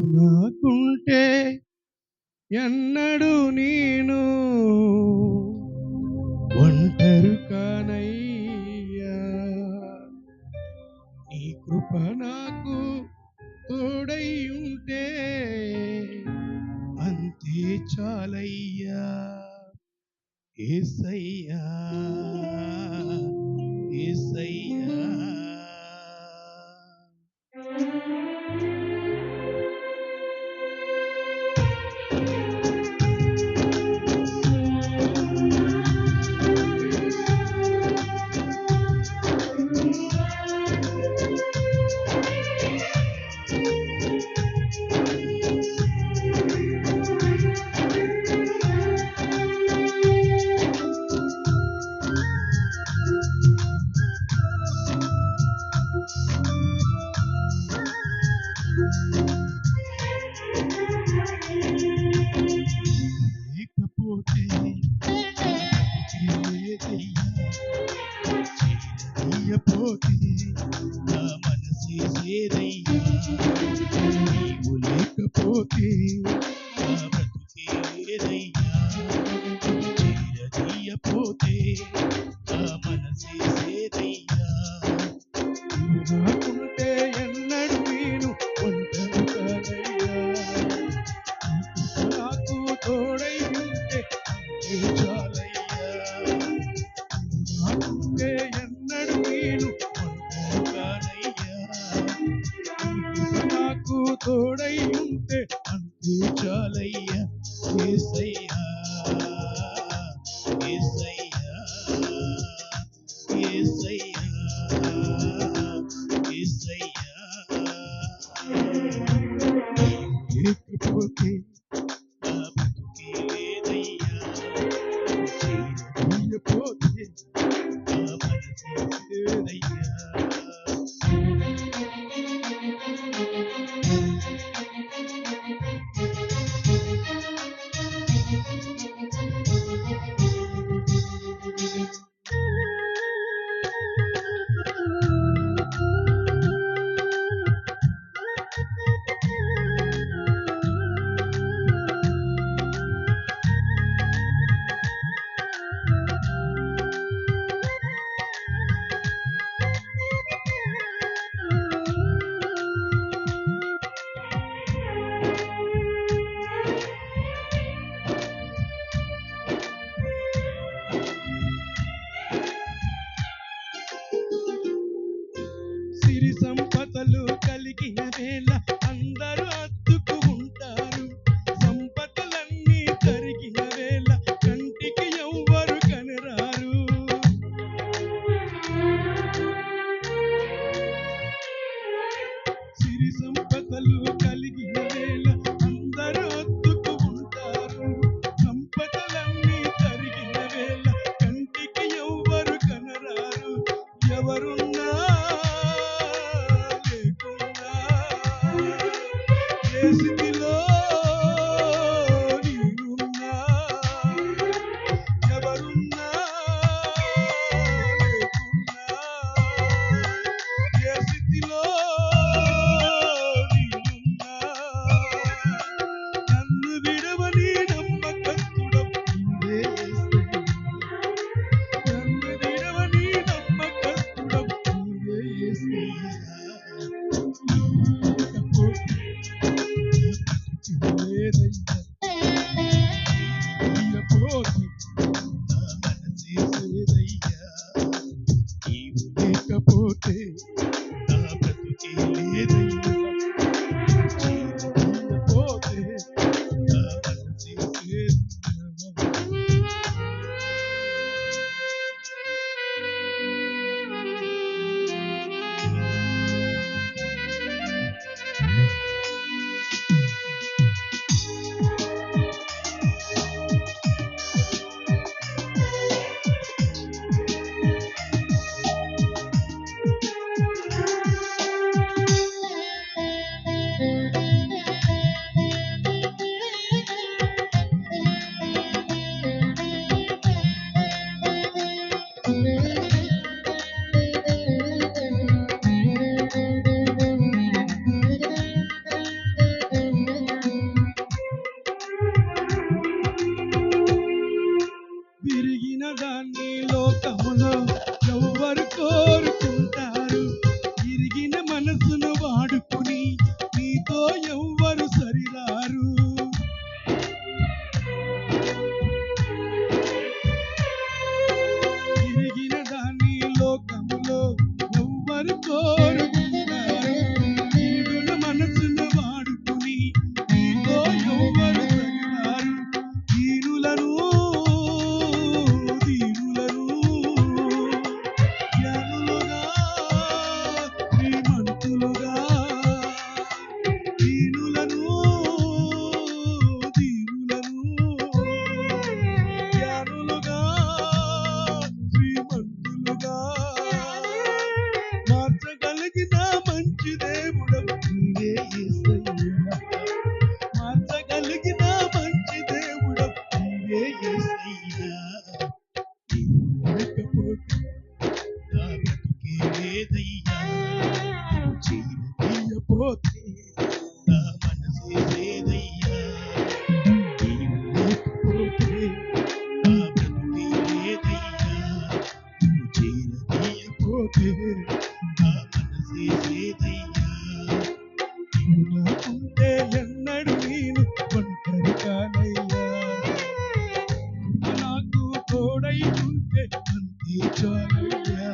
నాకుంటే ఎన్నడు నేను ఒంటరు కానయ్యా. నీ కృప నాకు తోడై ఉంటే అంతే చాలయ్యా. ఏసయ్యా ఏసయ్యా. లేకపోతే నా మనసే చేరయ్యా. నీవు లేకపోతే Jesus. దాన్ని లోకములో అనుకుంటే ఎన్నడు నేను ఒంటరి కానయ్యా. నాకు తోడై ఉంటే అంతే చాలయ్యా.